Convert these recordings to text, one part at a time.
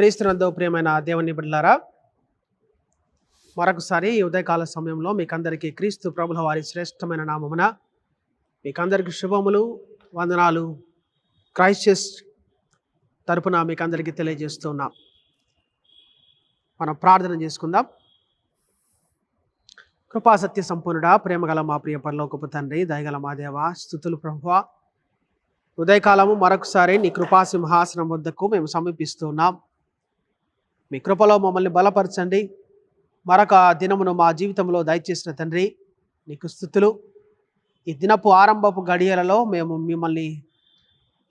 క్రీస్తునందు ప్రియమైన దేవుని బిడ్డలారా మరొకసారి ఈ ఉదయకాల సమయంలో మీకందరికీ క్రీస్తు ప్రభుల వారి శ్రేష్టమైన నామమున మీకందరికీ శుభములు వందనాలు. క్రైస్టస్ తరపున మీకందరికీ తెలియజేస్తున్నాం మనం ప్రార్థన చేసుకుందాం. కృపాసత్య సంపూర్ణుడా ప్రేమగల మా ప్రియ పరలోకపు తండ్రి దయగల మా దేవ స్థుతులు ప్రభువ. ఉదయకాలము మరొకసారి నీ కృపా సింహాసనం వద్దకు మేము సమీపిస్తున్నాం మీ కృపలో మమ్మల్ని బలపరచండి. మరొక దినమును మా జీవితంలో దయచేసిన తండ్రి నీకు స్థుతులు. ఈ దినపు ఆరంభపు గడియలలో మేము మిమ్మల్ని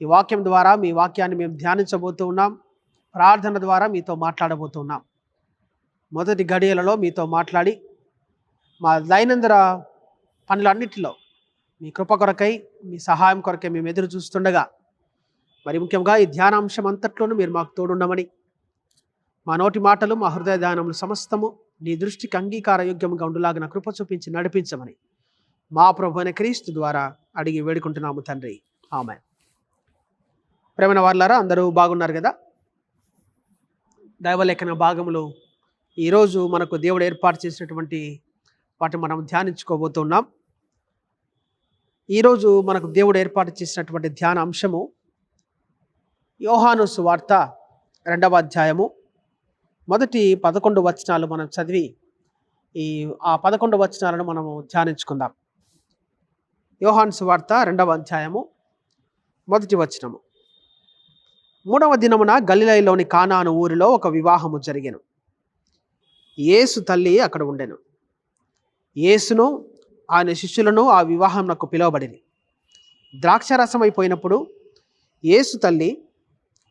ఈ వాక్యం ద్వారా మీ వాక్యాన్ని మేము ధ్యానించబోతూ ఉన్నాం. ప్రార్థన ద్వారా మీతో మాట్లాడబోతున్నాం మొదటి గడియలలో మీతో మాట్లాడి మా దైనందిన పనులన్నిటిలో మీ కృప కొరకై మీ సహాయం కొరకై మేము ఎదురు చూస్తుండగా మరి ముఖ్యంగా ఈ ధ్యానాంశం అంతట్లోనూ మీరు మాకు తోడుండమని మా నోటి మాటలు మా హృదయ ధ్యానములు సమస్తము నీ దృష్టికి అంగీకారయోగ్యముగా ఉండులాగిన కృప చూపించి నడిపించమని మా ప్రభు క్రీస్తు ద్వారా అడిగి వేడుకుంటున్నాము తండ్రి. ఆమె ప్రేమైన వాళ్ళారా అందరూ బాగున్నారు కదా? దైవలేఖన భాగములు ఈరోజు మనకు దేవుడు ఏర్పాటు చేసినటువంటి వాటిని మనం ధ్యానించుకోబోతున్నాం. ఈరోజు మనకు దేవుడు ఏర్పాటు చేసినటువంటి ధ్యాన అంశము యోహాను సువార్త రెండవ అధ్యాయము మొదటి పదకొండు వచనాలు మనం చదివి ఈ ఆ పదకొండు వచనాలను మనము ధ్యానించుకుందాం. యోహాన్స్ వార్త రెండవ అధ్యాయము మొదటి వచనము. మూడవ దినమున గలిలైలోని కానాను ఊరిలో ఒక వివాహము జరిగాను. యేసు తల్లి అక్కడ ఉండెను. యేసును ఆయన శిష్యులను ఆ వివాహంనకు పిలువబడింది ద్రాక్షారసం అయిపోయినప్పుడు యేసు తల్లి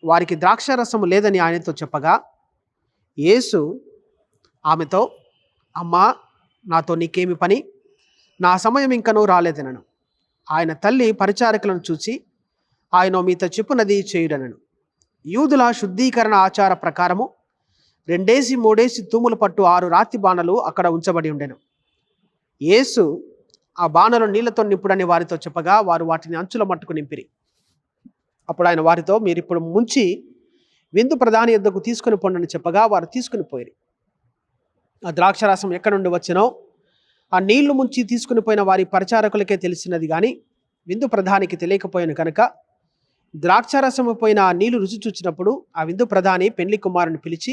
వారికి ద్రాక్షారసము లేదని ఆయనతో చెప్పగా యేసు ఆమెతో అమ్మా నాతో నీకేమి పని? నా సమయం ఇంకనూ రాలేదనను. ఆయన తల్లి పరిచారకులను చూచి ఆయన మీతో చెప్పునది చేయుడనను. యూదుల శుద్ధీకరణ ఆచార ప్రకారము రెండేసి మూడేసి తూములు పట్టు ఆరు రాతి బాణలు అక్కడ ఉంచబడి ఉండెను. యేసు ఆ బాణలు నీళ్ళతో నింపుడని వారితో చెప్పగా వారు వాటిని అంచుల మట్టుకు నింపిరి. అప్పుడు ఆయన వారితో మీరు ఇప్పుడు ముంచి విందు ప్రధాని యొద్దకు తీసుకుని పొండని చెప్పగా వారు తీసుకుని పోయారు. ఆ ద్రాక్షరాసం ఎక్కడి నుండి వచ్చినో ఆ నీళ్ళు ముంచి తీసుకుని పోయిన వారి పరిచారకులకే తెలిసినది కానీ విందు ప్రధానికి తెలియకపోయాను కనుక ద్రాక్షారసము పోయిన ఆ నీళ్ళు రుచి చూచినప్పుడు ఆ విందు ప్రధాని పెళ్ళి కుమారుని పిలిచి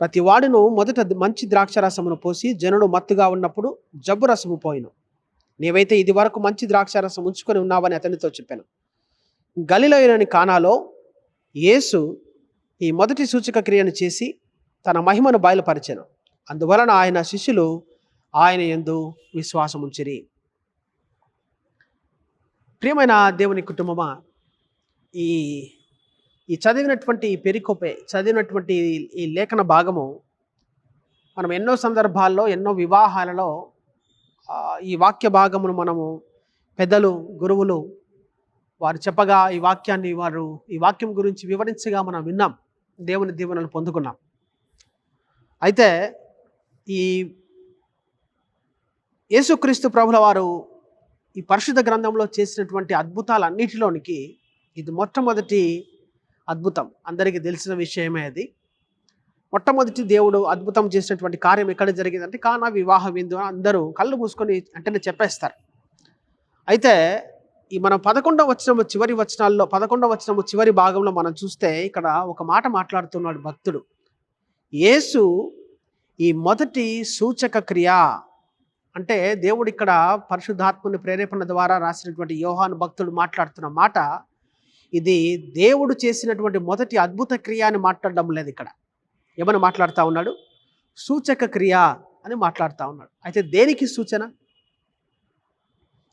ప్రతి వాడును మొదట మంచి ద్రాక్షారసమును పోసి జనుడు మత్తుగా ఉన్నప్పుడు జబ్బు రసము పోయిను. నీవైతే ఇది వరకు మంచి ద్రాక్షారసం ఉంచుకొని ఉన్నావని అతనితో చెప్పాను. గలిలోయని కానాలో యేసు ఈ మొదటి సూచక క్రియను చేసి తన మహిమను బయలుపరిచాను. అందువలన ఆయన శిష్యులు ఆయన ఎందు విశ్వాసం ఉంచిరి ప్రియమైన దేవుని కుటుంబమా ఈ ఈ చదివినటువంటి ఈ పెరికొపే చదివినటువంటి ఈ- లేఖన భాగము మనం ఎన్నో సందర్భాల్లో ఎన్నో వివాహాలలో ఈ వాక్య భాగమును మనము పెద్దలు గురువులు వారు చెప్పగా ఈ వాక్యాన్ని వారు ఈ వాక్యం గురించి వివరించగా మనం విన్నాం. దేవుని దీవెనలు పొందుకున్నాం. అయితే ఈ యేసుక్రీస్తు ప్రభుల వారు ఈ పరిశుద్ధ గ్రంథంలో చేసినటువంటి అద్భుతాలన్నిటిలోనికి ఇది మొట్టమొదటి అద్భుతం. అందరికీ తెలిసిన విషయమే అది. మొట్టమొదటి దేవుడు అద్భుతం చేసినటువంటి కార్యం ఎక్కడ జరిగిందంటే కానా వివాహ విందు అందరూ కళ్ళు మూసుకొని వెంటనే చెప్పేస్తారు. అయితే ఈ మనం పదకొండవ వచనము చివరి వచనాల్లో పదకొండవ వచనము చివరి భాగంలో మనం చూస్తే ఇక్కడ ఒక మాట మాట్లాడుతున్నాడు భక్తుడు. యేసు ఈ మొదటి సూచక క్రియ అంటే దేవుడు ఇక్కడ పరిశుద్ధాత్మని ప్రేరేపణ ద్వారా రాసినటువంటి యోహాను భక్తుడు మాట్లాడుతున్న మాట. ఇది దేవుడు చేసినటువంటి మొదటి అద్భుత క్రియ అని మాట్లాడడం లేదు ఇక్కడ. ఏమని మాట్లాడుతూ ఉన్నాడు? సూచక క్రియ అని మాట్లాడుతూ ఉన్నాడు. అయితే దేనికి సూచన?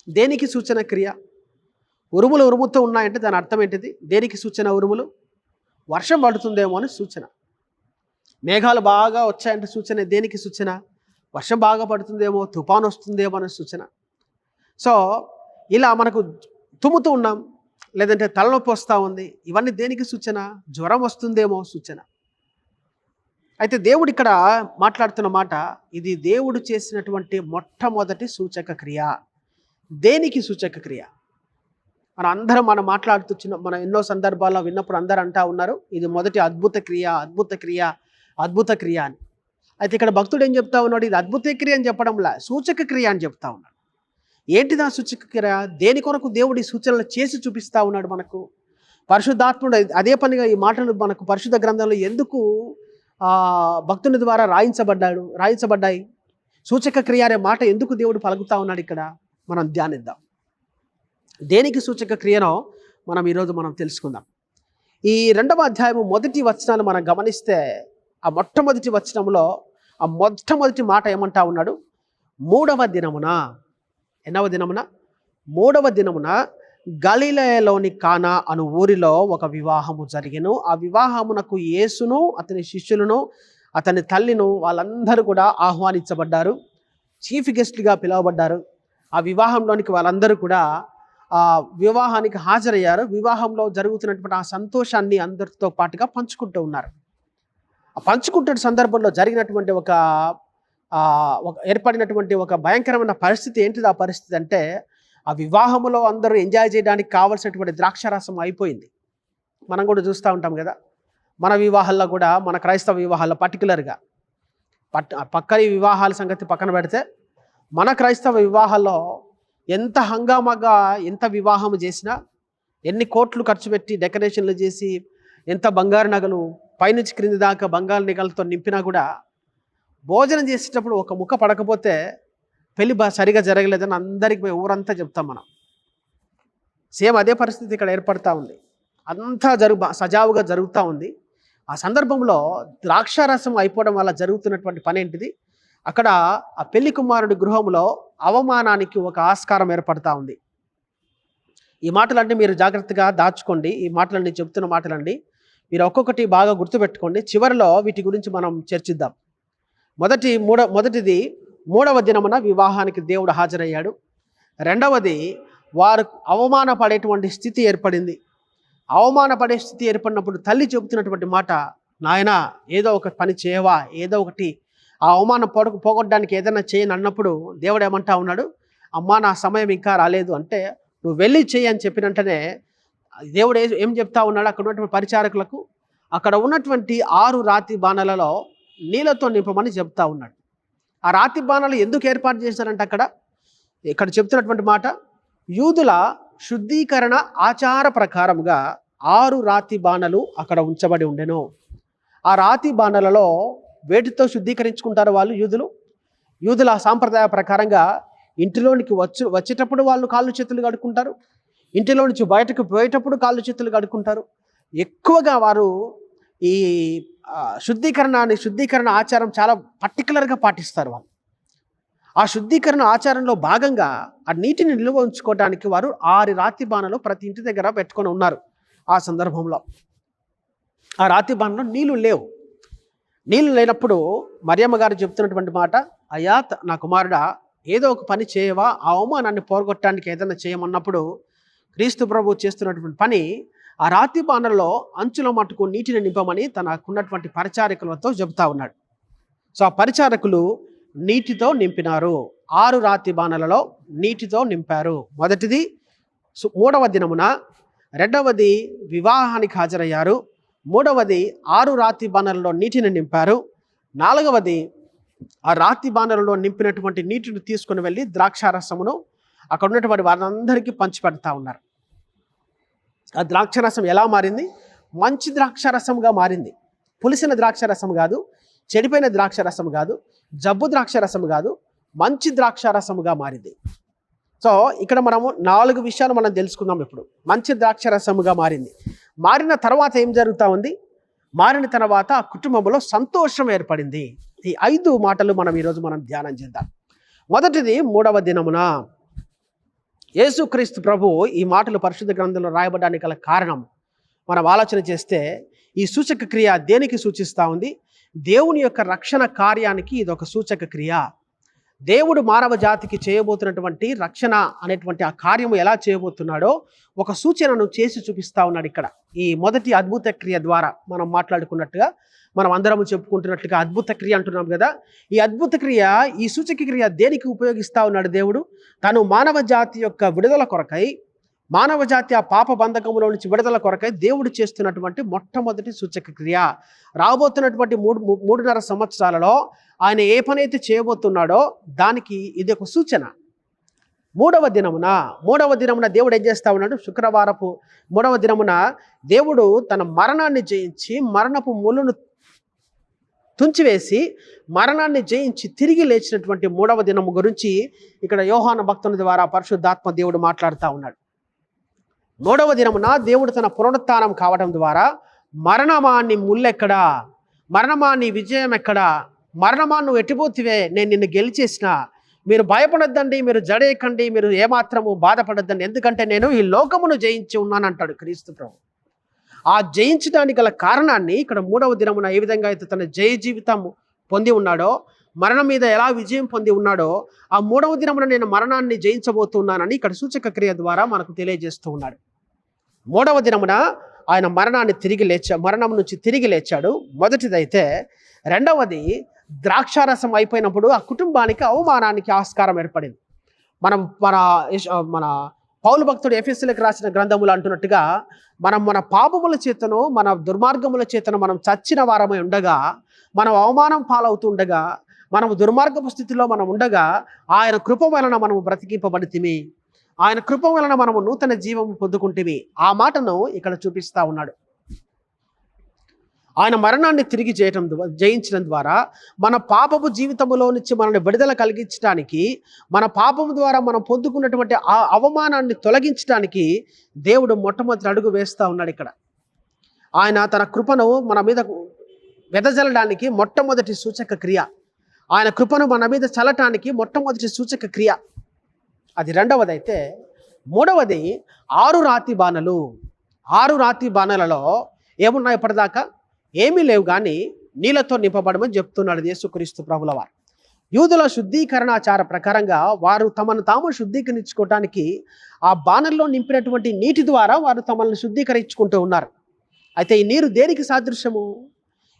దేనికి సూచన క్రియ? ఉరుములు ఉరుముతూ ఉన్నాయంటే దాని అర్థం ఏంటిది? దేనికి సూచన ఉరుములు? వర్షం పడుతుందేమో అని సూచన. మేఘాలు బాగా వచ్చాయంటే సూచన దేనికి సూచన? వర్షం బాగా పడుతుందేమో తుఫాన్ వస్తుందేమో అనే సూచన. సో ఇలా మనకు తుమ్ముతూ ఉన్నాం లేదంటే తలనొప్పి వస్తూ ఉంది ఇవన్నీ దేనికి సూచన? జ్వరం వస్తుందేమో సూచన. అయితే దేవుడు ఇక్కడ మాట్లాడుతున్న మాట ఇది దేవుడు చేసినటువంటి మొట్టమొదటి సూచక క్రియ. దేనికి సూచక క్రియ? మన అందరం మనం మాట్లాడుతున్న మనం ఎన్నో సందర్భాల్లో విన్నప్పుడు అందరూ అంటా ఉన్నారు ఇది మొదటి అద్భుత క్రియ అద్భుత క్రియ అద్భుత క్రియ అని. అయితే ఇక్కడ భక్తుడు ఏం చెప్తా ఉన్నాడు ఇది అద్భుత క్రియ అని చెప్పడంలా సూచక క్రియ అని చెప్తా ఉన్నాడు. ఏంటిది ఆ సూచక క్రియ? దేని కొరకు దేవుడి సూచనలు చేసి చూపిస్తా ఉన్నాడు మనకు? పరిశుద్ధాత్ముడు అదే పనిగా ఈ మాటలు మనకు పరిశుద్ధ గ్రంథంలో ఎందుకు భక్తుని ద్వారా రాయించబడ్డాడు రాయించబడ్డాయి? సూచక క్రియ అనే మాట ఎందుకు దేవుడు పలుకుతా ఉన్నాడు ఇక్కడ? మనం ధ్యానిద్దాం. దేనికి సూచక క్రియనో మనం ఈరోజు మనం తెలుసుకుందాం. ఈ రెండవ అధ్యాయము మొదటి వచనాలు మనం గమనిస్తే ఆ మొట్టమొదటి వచనంలో ఆ మొట్టమొదటి మాట ఏమంటా ఉన్నాడు? మూడవ దినమున. ఎన్నవ దినమున? మూడవ దినమున గలిలయలోని కానా అను ఊరిలో ఒక వివాహము జరిగెను. ఆ వివాహమునకు యేసును అతని శిష్యులను అతని తల్లిను వాళ్ళందరూ కూడా ఆహ్వానించబడ్డారు. చీఫ్ గెస్ట్లుగా పిలువబడ్డారు. ఆ వివాహంలోనికి వాళ్ళందరూ కూడా వివాహానికి హాజరయ్యారు. వివాహంలో జరుగుతున్నటువంటి ఆ సంతోషాన్ని అందరితో పాటుగా పంచుకుంటూ ఉన్నారు. ఆ పంచుకుంటున్న సందర్భంలో జరిగినటువంటి ఒక ఏర్పడినటువంటి ఒక భయంకరమైన పరిస్థితి ఏంటిది? ఆ పరిస్థితి అంటే ఆ వివాహంలో అందరూ ఎంజాయ్ చేయడానికి కావలసినటువంటి ద్రాక్షారసం అయిపోయింది. మనం కూడా చూస్తూ ఉంటాం కదా. మన వివాహాల్లో కూడా మన క్రైస్తవ వివాహాల్లో పర్టికులర్గా పట్ పక్కని వివాహాల సంగతి పక్కన పెడితే మన క్రైస్తవ వివాహాల్లో ఎంత హంగామాగా ఎంత వివాహం చేసినా ఎన్ని కోట్లు ఖర్చు పెట్టి డెకరేషన్లు చేసి ఎంత బంగారు నగలు పైనుంచి క్రింది దాకా బంగారు నగలతో నింపినా కూడా భోజనం చేసేటప్పుడు ఒక ముక్క పడకపోతే పెళ్ళి బా సరిగా జరగలేదని అందరికి పోయి ఊరంతా చెప్తాం మనం. సేమ్ అదే పరిస్థితి ఇక్కడ ఏర్పడతా ఉంది. అంతా జరుగు సజావుగా జరుగుతూ ఉంది. ఆ సందర్భంలో ద్రాక్షారసం అయిపోవడం వల్ల జరుగుతున్నటువంటి పని ఏంటిది అక్కడ ఆ పెళ్ళి కుమారుడి గృహంలో అవమానానికి ఒక ఆస్కారం ఏర్పడతా ఉంది. ఈ మాటలన్నీ మీరు జాగ్రత్తగా దాచుకోండి. ఈ మాటలన్నీ చెప్తున్న మాటలండి మీరు ఒక్కొక్కటి బాగా గుర్తుపెట్టుకోండి. చివరిలో వీటి గురించి మనం చర్చిద్దాం. మొదటి మూడ మొదటిది మూడవ దినమున వివాహానికి దేవుడు హాజరయ్యాడు. రెండవది వారు అవమానపడేటువంటి స్థితి ఏర్పడింది. అవమానపడే స్థితి ఏర్పడినప్పుడు తల్లి చెబుతున్నటువంటి మాట నాయన ఏదో ఒక పని చేయవా? ఏదో ఒకటి ఆ అవమానం పొడకు పోగొట్టడానికి ఏదైనా చేయని అన్నప్పుడు దేవుడు ఏమంటా ఉన్నాడు? అమ్మా నా సమయం ఇంకా రాలేదు. అంటే నువ్వు వెళ్ళి చేయి అని చెప్పినంటనే దేవుడు ఏం చెప్తా ఉన్నాడు? అక్కడ ఉన్నటువంటి పరిచారకులకు అక్కడ ఉన్నటువంటి ఆరు రాతి బాణలలో నీళ్ళతో నింపమని చెప్తా ఉన్నాడు. ఆ రాతి బాణాలు ఎందుకు ఏర్పాటు చేశారంటే అక్కడ ఇక్కడ చెప్తున్నటువంటి మాట యూదుల శుద్ధీకరణ ఆచార ప్రకారముగా ఆరు రాతి బాణలు అక్కడ ఉంచబడి ఉండెను. ఆ రాతి బాణలలో వేటితో శుద్ధీకరించుకుంటారు వాళ్ళు యూదులు? యూదుల సాంప్రదాయ ప్రకారంగా ఇంటిలోనికి వచ్చి వచ్చేటప్పుడు వాళ్ళు కాళ్ళు చేతులు కడుక్కుంటారు. ఇంటిలో నుంచి బయటకు పోయేటప్పుడు కాళ్ళు చేతులు కడుక్కుంటారు. ఎక్కువగా వారు ఈ శుద్ధీకరణ అనే శుద్ధీకరణ ఆచారం చాలా పర్టికులర్గా పాటిస్తారు వాళ్ళు. ఆ శుద్ధీకరణ ఆచారంలో భాగంగా ఆ నీటిని నిల్వ ఉంచుకోవడానికి వారు ఆరు రాతి బాణలు ప్రతి ఇంటి దగ్గర పెట్టుకొని ఉన్నారు ఆ సందర్భంలో. ఆ రాతి బాణలో నీళ్ళు లేవు. నీళ్ళు లేనప్పుడు మరియమ్మ గారు చెప్తున్నటువంటి మాట అయ్యా త- నా కుమారుడా ఏదో ఒక పని చేయవా? ఆ అవమానాన్ని పోగొట్టడానికి ఏదైనా చేయమన్నప్పుడు క్రీస్తు ప్రభు చేస్తున్నటువంటి పని ఆ రాతి బాణల్లో అంచుల మట్టుకు నీటిని నింపమని తనకున్నటువంటి పరిచారకులతో చెబుతా ఉన్నాడు. సో ఆ పరిచారకులు నీటితో నింపినారు. ఆరు రాతి బాణలలో నీటితో నింపారు. మొదటిది సు- మూడవ దినమున రెండవది వివాహానికి హాజరయ్యారు. మూడవది ఆరు రాతి బాణలలో నీటిని నింపారు. నాలుగవది ఆ రాతి బాణలలో నింపినటువంటి నీటిని తీసుకుని వెళ్ళి ద్రాక్షారసమును అక్కడ ఉన్నటువంటి వారందరికీ పంచిపెడతా ఉన్నారు. ఆ ద్రాక్షరసం ఎలా మారింది? మంచి ద్రాక్షరసంగా మారింది. పులిసిన ద్రాక్షరసం కాదు చెడిపోయిన ద్రాక్షరసం కాదు జబ్బు ద్రాక్షరసం కాదు మంచి ద్రాక్షరసముగా మారింది. సో ఇక్కడ మనము నాలుగు విషయాలు మనం తెలుసుకుందాం ఇప్పుడు. మంచి ద్రాక్షరసముగా మారింది. మారిన తర్వాత ఏం జరుగుతూ ఉంది? మారిన తర్వాత ఆ కుటుంబంలో సంతోషం ఏర్పడింది. ఈ ఐదు మాటలు మనం ఈరోజు మనం ధ్యానం చేద్దాం. మొదటిది మూడవ దినమున యేసుక్రీస్తు ప్రభు ఈ మాటలు పరిశుద్ధ గ్రంథంలో రాయబడడానికి గల కారణం. మనం ఆలోచన చేస్తే ఈ సూచక క్రియ దేనికి సూచిస్తూ ఉంది? దేవుని యొక్క రక్షణ కార్యానికి ఇది ఒక సూచక క్రియ. దేవుడు మానవ జాతికి చేయబోతున్నటువంటి రక్షణ అనేటువంటి ఆ కార్యము ఎలా చేయబోతున్నాడో ఒక సూచనను చేసి చూపిస్తా ఉన్నాడు ఇక్కడ. ఈ మొదటి అద్భుత క్రియ ద్వారా మనం మాట్లాడుకున్నట్టుగా మనం అందరము చెప్పుకుంటున్నట్లుగా అద్భుత క్రియ అంటున్నాం కదా. ఈ అద్భుత క్రియ ఈ సూచక క్రియ దేనికి ఉపయోగిస్తా ఉన్నాడు దేవుడు? తను మానవ జాతి యొక్క విడుదల కొరకై మానవ జాతి ఆ పాప బంధకంలో నుంచి విడుదల కొరకై దేవుడు చేస్తున్నటువంటి మొట్టమొదటి సూచక క్రియ. రాబోతున్నటువంటి మూడు మూ- మూడున్నర సంవత్సరాలలో ఆయన ఏ పనైతే చేయబోతున్నాడో దానికి ఇది ఒక సూచన. మూడవ దినమున మూడవ దినమున దేవుడు ఏం చేస్తా ఉన్నాడు? శుక్రవారపు మూడవ దినమున దేవుడు తన మరణాన్ని జయించి మరణపు మూలను తుంచివేసి మరణాన్ని జయించి తిరిగి లేచినటువంటి మూడవ దినము గురించి ఇక్కడ యోహాన భక్తుని ద్వారా పరిశుద్ధాత్మ దేవుడు మాట్లాడుతూ ఉన్నాడు. మూడవ దినమున దేవుడు తన పునరుత్నం కావడం ద్వారా మరణమాన్ని ముల్లెక్కడా? మరణమాన్ని విజయం ఎక్కడా మరణమా నువ్వు ఎట్టిపోతివే? నేను నిన్ను గెలిచేసిన. మీరు భయపడొద్దండి మీరు జడేయకండి మీరు ఏమాత్రము బాధపడొద్దండి. ఎందుకంటే నేను ఈ లోకమును జయించి ఉన్నానంటాడు క్రీస్తు ప్రభు. ఆ జయించడానికి గల కారణాన్ని ఇక్కడ మూడవ దినమున ఏ విధంగా అయితే తన జయ జీవితం పొంది ఉన్నాడో మరణం మీద ఎలా విజయం పొంది ఉన్నాడో ఆ మూడవ దినమున నేను మరణాన్ని జయించబోతున్నానని ఇక్కడ సూచక క్రియ ద్వారా మనకు తెలియజేస్తూ ఉన్నాడు. మూడవ దినమున ఆయన మరణాన్ని తిరిగి లేచా మరణం నుంచి తిరిగి లేచాడు. మొదటిదైతే రెండవది ద్రాక్షారసం అయిపోయినప్పుడు ఆ కుటుంబానికి అవమానానికి ఆస్కారం ఏర్పడింది. మనం మన మన పౌలు భక్తుడు ఎఫ్ఎస్సీలకు రాసిన గ్రంథములు అంటున్నట్టుగా మనం మన పాపముల చేతను మన దుర్మార్గముల చేతను మనం చచ్చిన వారమై ఉండగా మనం అవమానం పాలవుతుండగా మనం దుర్మార్గపు స్థితిలో మనం ఉండగా ఆయన కృప వలన మనము బ్రతికింపబడితిమి. ఆయన కృప వలన మనము నూతన జీవం పొందుకుంటేవి ఆ మాటను ఇక్కడ చూపిస్తా ఉన్నాడు. ఆయన మరణాన్ని తిరిగి చేయటం జయించడం ద్వారా మన పాపపు జీవితంలో నుంచి మనల్ని విడుదల కలిగించడానికి మన పాపము ద్వారా మనం పొందుకున్నటువంటి ఆ అవమానాన్ని తొలగించడానికి దేవుడు మొట్టమొదటి అడుగు వేస్తూ ఉన్నాడు ఇక్కడ. ఆయన తన కృపను మన మీద వెదజల్లడానికి మొట్టమొదటి సూచక క్రియ. ఆయన కృపను మన మీద చల్లటానికి మొట్టమొదటి సూచక క్రియ. అది రెండవది అయితే మూడవది ఆరు రాతి బాణలు. ఆరు రాతి బాణలలో ఏమున్నాయి ఇప్పటిదాకా? ఏమీ లేవు కానీ నీళ్ళతో నింపబడమని చెప్తున్నాడు యేసుక్రీస్తు ప్రభుల వారు యూదుల శుద్ధీకరణాచార ప్రకారంగా వారు తమను తాము శుద్ధీకరించుకోవటానికి ఆ బాణల్లో నింపినటువంటి నీటి ద్వారా వారు తమను శుద్ధీకరించుకుంటూ ఉన్నారు. అయితే ఈ నీరు దేనికి సాదృశ్యము?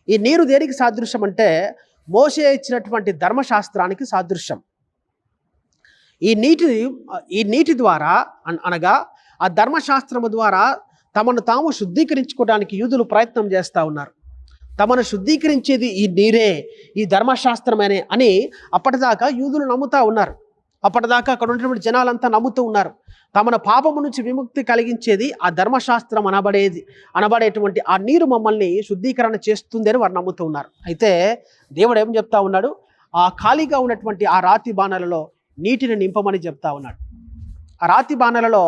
ఈ నీరు దేనికి సాదృశ్యం అంటే మోసే ఇచ్చినటువంటి ధర్మశాస్త్రానికి సాదృశ్యం. ఈ నీటి ఈ నీటి ద్వారా అన్- అనగా ఆ ధర్మశాస్త్రము ద్వారా తమను తాము శుద్ధీకరించుకోవడానికి యూదులు ప్రయత్నం చేస్తూ ఉన్నారు. తమను శుద్ధీకరించేది ఈ నీరే ఈ ధర్మశాస్త్రమేనే అని అప్పటిదాకా యూదులు నమ్ముతూ ఉన్నారు. అప్పటిదాకా అక్కడ ఉన్నటువంటి జనాలంతా నమ్ముతూ ఉన్నారు. తమను పాపము నుంచి విముక్తి కలిగించేది ఆ ధర్మశాస్త్రం అనబడేది అనబడేటువంటి ఆ నీరు మమ్మల్ని శుద్ధీకరణ చేస్తుంది అని వారు నమ్ముతూ ఉన్నారు. అయితే దేవుడు ఏం చెప్తా ఉన్నాడు? ఆ ఖాళీగా ఉన్నటువంటి ఆ రాతి బాణలలో నీటిని నింపమని చెప్తా ఉన్నాడు. ఆ రాతి బాణలలో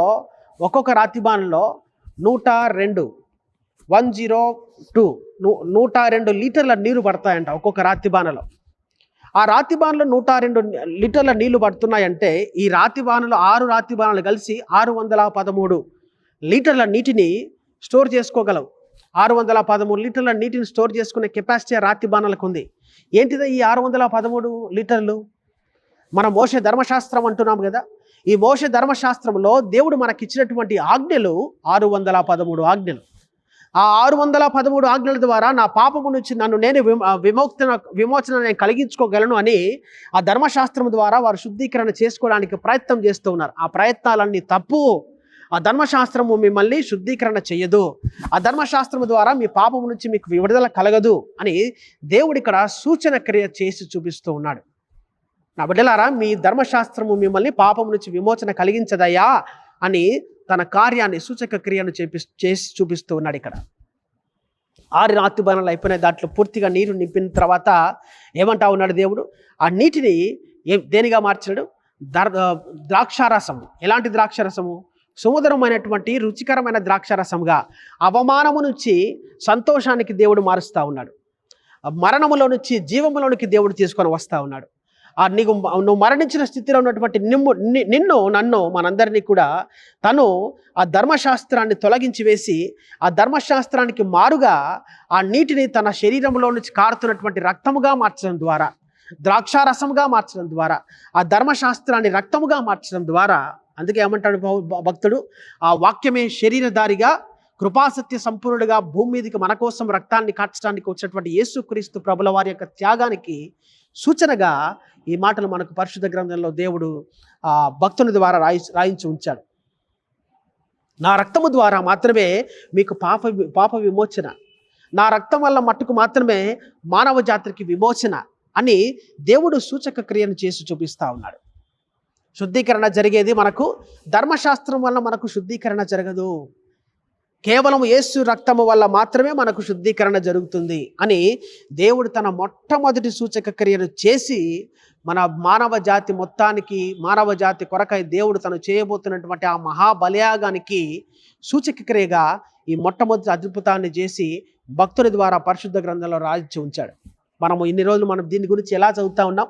ఒక్కొక్క రాతి బాణలో నూట రెండు వన్ జీరో టూ నూట రెండు లీటర్ల నీరు పడతాయంట ఒక్కొక్క రాతి బాణలో. ఆ రాతి బాణలో నూట రెండు లీటర్ల నీళ్ళు పడుతున్నాయంటే ఈ రాతి బాణలు ఆరు రాతి బాణలు కలిసి ఆరు వందల పదమూడు లీటర్ల నీటిని స్టోర్ చేసుకోగలవు. ఆరు వందల పదమూడు లీటర్ల నీటిని స్టోర్ చేసుకునే కెపాసిటీ రాతి బాణలకు ఉంది. ఏంటిదో ఈ ఆరు వందల పదమూడు లీటర్లు? మనం మోస ధర్మశాస్త్రం అంటున్నాం కదా? ఈ మోస ధర్మశాస్త్రంలో దేవుడు మనకిచ్చినటువంటి ఆజ్ఞలు ఆరు వందల పదమూడు ఆజ్ఞలు. ఆ ఆరు వందల పదమూడు ఆజ్ఞల ద్వారా నా పాపము నుంచి నన్ను నేను విమ- విమోక్తన విమోచన నేను కలిగించుకోగలను అని ఆ ధర్మశాస్త్రం ద్వారా వారు శుద్ధీకరణ చేసుకోవడానికి ప్రయత్నం చేస్తూ ఉన్నారు. ఆ ప్రయత్నాలన్నీ తప్పు. ఆ ధర్మశాస్త్రము మిమ్మల్ని శుద్ధీకరణ చేయదు ఆ ధర్మశాస్త్రము ద్వారా మీ పాపము నుంచి మీకు విడుదల కలగదు అని దేవుడు ఇక్కడ సూచన క్రియ చేసి చూపిస్తూ ఉన్నాడు. నా బిడ్డలారా మీ ధర్మశాస్త్రము మిమ్మల్ని పాపం నుంచి విమోచన కలిగించదయ్యా అని తన కార్యాన్ని సూచక క్రియను చేపి చేసి చూపిస్తూ ఉన్నాడు ఇక్కడ. ఆరు రాతి అయిపోయిన దాంట్లో పూర్తిగా నీరు నింపిన తర్వాత ఏమంటా ఉన్నాడు దేవుడు? ఆ నీటిని ఏ దేనిగా మార్చాడు? దర్ ద్రాక్షారసము. ఎలాంటి ద్రాక్షారసము? సుమధురమైనటువంటి రుచికరమైన ద్రాక్షారసముగా అవమానము నుంచి సంతోషానికి దేవుడు మారుస్తూ ఉన్నాడు. మరణములో నుంచి జీవములోనికి దేవుడు తీసుకొని వస్తూ ఉన్నాడు. నీకు నువ్వు మరణించిన స్థితిలో ఉన్నటువంటి నిమ్ము నిన్ను నన్ను మనందరినీ కూడా తను ఆ ధర్మశాస్త్రాన్ని తొలగించి వేసి ఆ ధర్మశాస్త్రానికి మారుగా ఆ నీటిని తన శరీరంలో నుంచి కారుతున్నటువంటి రక్తముగా మార్చడం ద్వారా ద్రాక్షారసముగా మార్చడం ద్వారా ఆ ధర్మశాస్త్రాన్ని రక్తముగా మార్చడం ద్వారా అందుకే ఏమంటాడు భక్తుడు? ఆ వాక్యమే శరీరధారిగా కృపాసత్య సంపూర్ణుడిగా భూమి మీదకి మన కోసం రక్తాన్ని కార్చడానికి వచ్చినటువంటి యేసుక్రీస్తు ప్రభుల వారి యొక్క త్యాగానికి సూచనగా ఈ మాటలు మనకు పరిశుద్ధ గ్రంథంలో దేవుడు ఆ భక్తుని ద్వారా రాయి రాయించి ఉంచాడు. నా రక్తము ద్వారా మాత్రమే మీకు పాప పాప విమోచన. నా రక్తం వల్ల మట్టుకు మాత్రమే మానవ జాతికి విమోచన అని దేవుడు సూచక క్రియను చేసి చూపిస్తా ఉన్నాడు. శుద్ధీకరణ జరిగేది మనకు ధర్మశాస్త్రం వల్ల మనకు శుద్ధీకరణ జరగదు. కేవలం యేసు రక్తము వల్ల మాత్రమే మనకు శుద్ధీకరణ జరుగుతుంది అని దేవుడు తన మొట్టమొదటి సూచక క్రియను చేసి మన మానవ జాతి మొత్తానికి మానవ జాతి కొరకై దేవుడు తను చేయబోతున్నటువంటి ఆ మహాబలయాగానికి సూచక క్రియగా ఈ మొట్టమొదటి అద్భుతాన్ని చేసి భక్తుల ద్వారా పరిశుద్ధ గ్రంథంలో రాయించి ఉంచాడు. మనము ఇన్ని రోజులు మనం దీని గురించి ఎలా చదువుతా ఉన్నాం?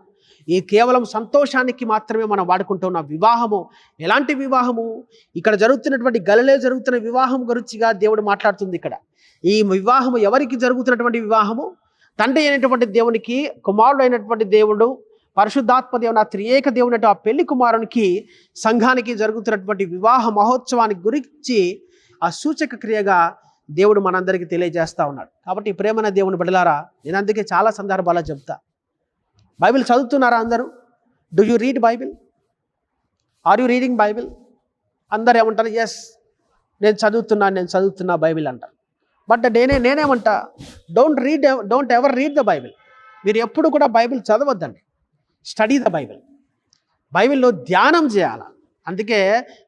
ఈ కేవలం సంతోషానికి మాత్రమే మనం వాడుకుంటున్న వివాహము. ఎలాంటి వివాహము? ఇక్కడ జరుగుతున్నటువంటి గలలే జరుగుతున్న వివాహం గురించిగా దేవుడు మాట్లాడుతుంది ఇక్కడ. ఈ వివాహము ఎవరికి జరుగుతున్నటువంటి వివాహము? తండ్రి అయినటువంటి దేవునికి కుమారుడు అయినటువంటి దేవుడు పరిశుద్ధాత్మ దేవుని ఆ త్రియేక దేవుని ఆ పెళ్ళి కుమారునికి సంఘానికి జరుగుతున్నటువంటి వివాహ మహోత్సవానికి గురించి ఆ సూచక క్రియగా దేవుడు మనందరికీ తెలియజేస్తా ఉన్నాడు. కాబట్టి ప్రేమన దేవుని బిడలారా నేను అందుకే చాలా సందర్భాల్లో చెప్తా. బైబిల్ చదువుతున్నారా అందరూ? Do you read Bible are you reading Bible అందరు ఏమంటారు? ఎస్ నేను చదువుతున్నాను నేను చదువుతున్నా బైబిల్ అంటారు బట్ నేనే నేనేమంటా? Don't read don't ever read the Bible మీరు ఎప్పుడు కూడా బైబిల్ చదవద్దండి. స్టడీ ద బైబిల్ బైబిల్లో ధ్యానం చేయాల? అందుకే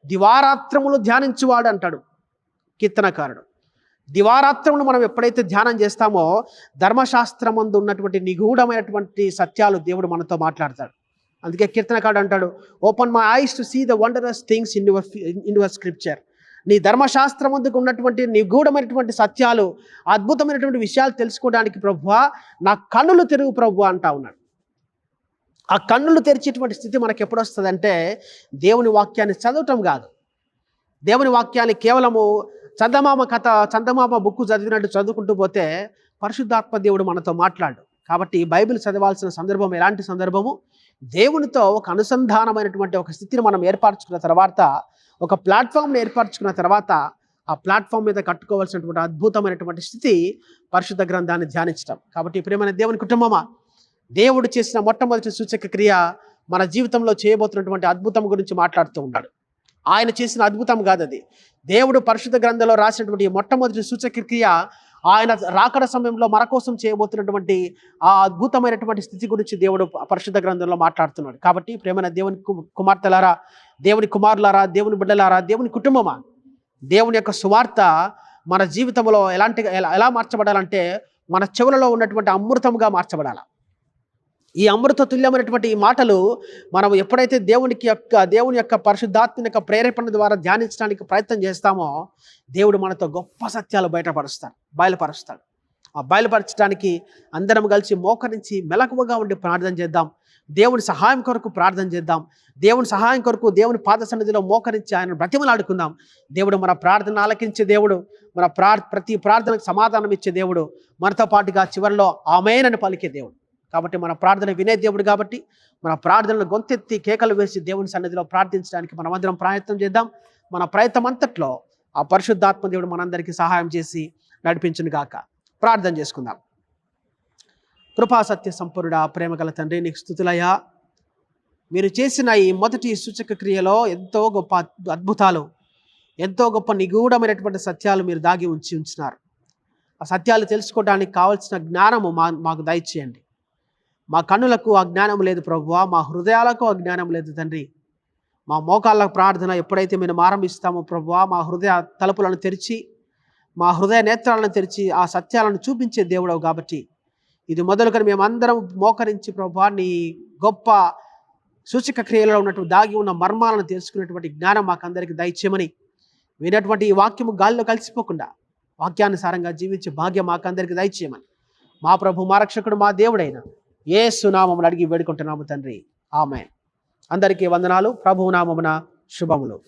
దివారాత్రములు ధ్యానించువాడు అంటాడు కీర్తనకారుడు. దివారాత్రమును మనం ఎప్పుడైతే ధ్యానం చేస్తామో ధర్మశాస్త్రమందు ఉన్నటువంటి నిగూఢమైనటువంటి సత్యాలు దేవుడు మనతో మాట్లాడతాడు. అందుకే కీర్తనకాడు అంటాడు open my eyes to see the wondrous things in your in your scripture నీ ధర్మశాస్త్రం ముందుకు ఉన్నటువంటి నిగూఢమైనటువంటి సత్యాలు అద్భుతమైనటువంటి విషయాలు తెలుసుకోవడానికి ప్రభువ నా కన్నులు తెరుగు ప్రభు అంటా ఉన్నాడు. ఆ కన్నులు తెరిచేటువంటి స్థితి మనకు ఎప్పుడు వస్తుందంటే దేవుని వాక్యాన్ని చదవటం కాదు. దేవుని వాక్యాన్ని కేవలము చందమామ కథ చందమామ బుక్ చదివినట్టు చదువుకుంటూ పోతే పరిశుద్ధాత్మ దేవుడు మనతో మాట్లాడు. కాబట్టి బైబిల్ చదవాల్సిన సందర్భం ఎలాంటి సందర్భము? దేవునితో ఒక అనుసంధానమైనటువంటి ఒక స్థితిని మనం ఏర్పరచుకున్న తర్వాత ఒక ప్లాట్ఫామ్ని ఏర్పరచుకున్న తర్వాత ఆ ప్లాట్ఫామ్ మీద కట్టుకోవాల్సినటువంటి అద్భుతమైనటువంటి స్థితి పరిశుద్ధ గ్రంథాన్ని ధ్యానించడం కాబట్టి ప్రేమైన దేవుని కుటుంబమా దేవుడు చేసిన మొట్టమొదటి సూచక క్రియ మన జీవితంలో చేయబోతున్నటువంటి అద్భుతం గురించి మాట్లాడుతూ ఉన్నాడు. ఆయన చేసిన అద్భుతం కాదు అది దేవుడు పరిశుద్ధ గ్రంథంలో రాసినటువంటి మొట్టమొదటి సూచక్రియ ఆయన రాకడ సమయంలో మన కోసం చేయబోతున్నటువంటి ఆ అద్భుతమైనటువంటి స్థితి గురించి దేవుడు పరిశుద్ధ గ్రంథంలో మాట్లాడుతున్నాడు. కాబట్టి ప్రేమైన దేవుని కు- కుమార్తెలారా దేవుని కుమారులారా దేవుని బిడ్డలారా దేవుని కుటుంబమా దేవుని యొక్క సువార్త మన జీవితంలో ఎలాంటి ఎలా ఎలా మార్చబడాలంటే మన చెవులలో ఉన్నటువంటి అమృతంగా మార్చబడాలి? ఈ అమృత తుల్యమైనటువంటి ఈ మాటలు మనం ఎప్పుడైతే దేవునికి యొక్క దేవుని యొక్క పరిశుద్ధాత్మ యొక్క ప్రేరేపణ ద్వారా ధ్యానించడానికి ప్రయత్నం చేస్తామో దేవుడు మనతో గొప్ప సత్యాలు బయటపరుస్తాడు బయలుపరుస్తాడు. ఆ బయలుపరచడానికి అందరం కలిసి మోకరించి మెలకువగా ఉండి ప్రార్థన చేద్దాం. దేవుని సహాయం కొరకు ప్రార్థన చేద్దాం. దేవుని సహాయం కొరకు దేవుని పాద సన్నిధిలో మోకరించి ఆయన బ్రతిమలాడుకుందాం. దేవుడు మన ప్రార్థన ఆలకించే దేవుడు మన ప్రార్ ప్రతి ప్రార్థనకు సమాధానం ఇచ్చే దేవుడు మనతో పాటుగా చివరిలో ఆమెనని పలికే దేవుడు. కాబట్టి మన ప్రార్థన వినే దేవుడు కాబట్టి మన ప్రార్థనలు గొంతెత్తి కేకలు వేసి దేవుని సన్నిధిలో ప్రార్థించడానికి మనమందరం ప్రయత్నం చేద్దాం. మన ప్రయత్నం అంతట్లో ఆ పరిశుద్ధాత్మ దేవుడు మనందరికీ సహాయం చేసి నడిపించును గాక. ప్రార్థన చేసుకుందాం. కృపా సత్య సంపూర్ణ ప్రేమగల తండ్రి నీకు స్థుతులయ్యా. మీరు చేసిన ఈ మొదటి సూచక క్రియలో ఎంతో గొప్ప అద్భుతాలు ఎంతో గొప్ప నిగూఢమైనటువంటి సత్యాలు మీరు దాగి ఉంచి ఉంచినారు. ఆ సత్యాలు తెలుసుకోవడానికి కావలసిన జ్ఞానము మా మాకు దయచేయండి. మా కన్నులకు ఆ జ్ఞానం లేదు ప్రభువా మా హృదయాలకు ఆ జ్ఞానం లేదు తండ్రి. మా మోకాళ్ళ ప్రార్థన ఎప్పుడైతే మేము ఆరంభిస్తామో ప్రభువా మా హృదయ తలుపులను తెరిచి మా హృదయ నేత్రాలను తెరిచి ఆ సత్యాలను చూపించే దేవుడవు కాబట్టి. ఇది మొదలుకొని మేమందరం మోకరించి ప్రభువా నీ గొప్ప సూచక క్రియలో ఉన్నటువంటి దాగి ఉన్న మర్మాలను తెలుసుకునేటువంటి జ్ఞానం మాకందరికి దయచేయమని వినటువంటి ఈ వాక్యము గాలిలో కలిసిపోకుండా వాక్యానుసారంగా జీవించే భాగ్యం మాకందరికి దయచేయమని. మా ప్రభు మా రక్షకుడు మా దేవుడైన ఏ సునామమును అడిగి వేడుకుంటున్నాము తండ్రి. ఆమె అందరికీ వందనాలు. ప్రభువు నామమున శుభములు.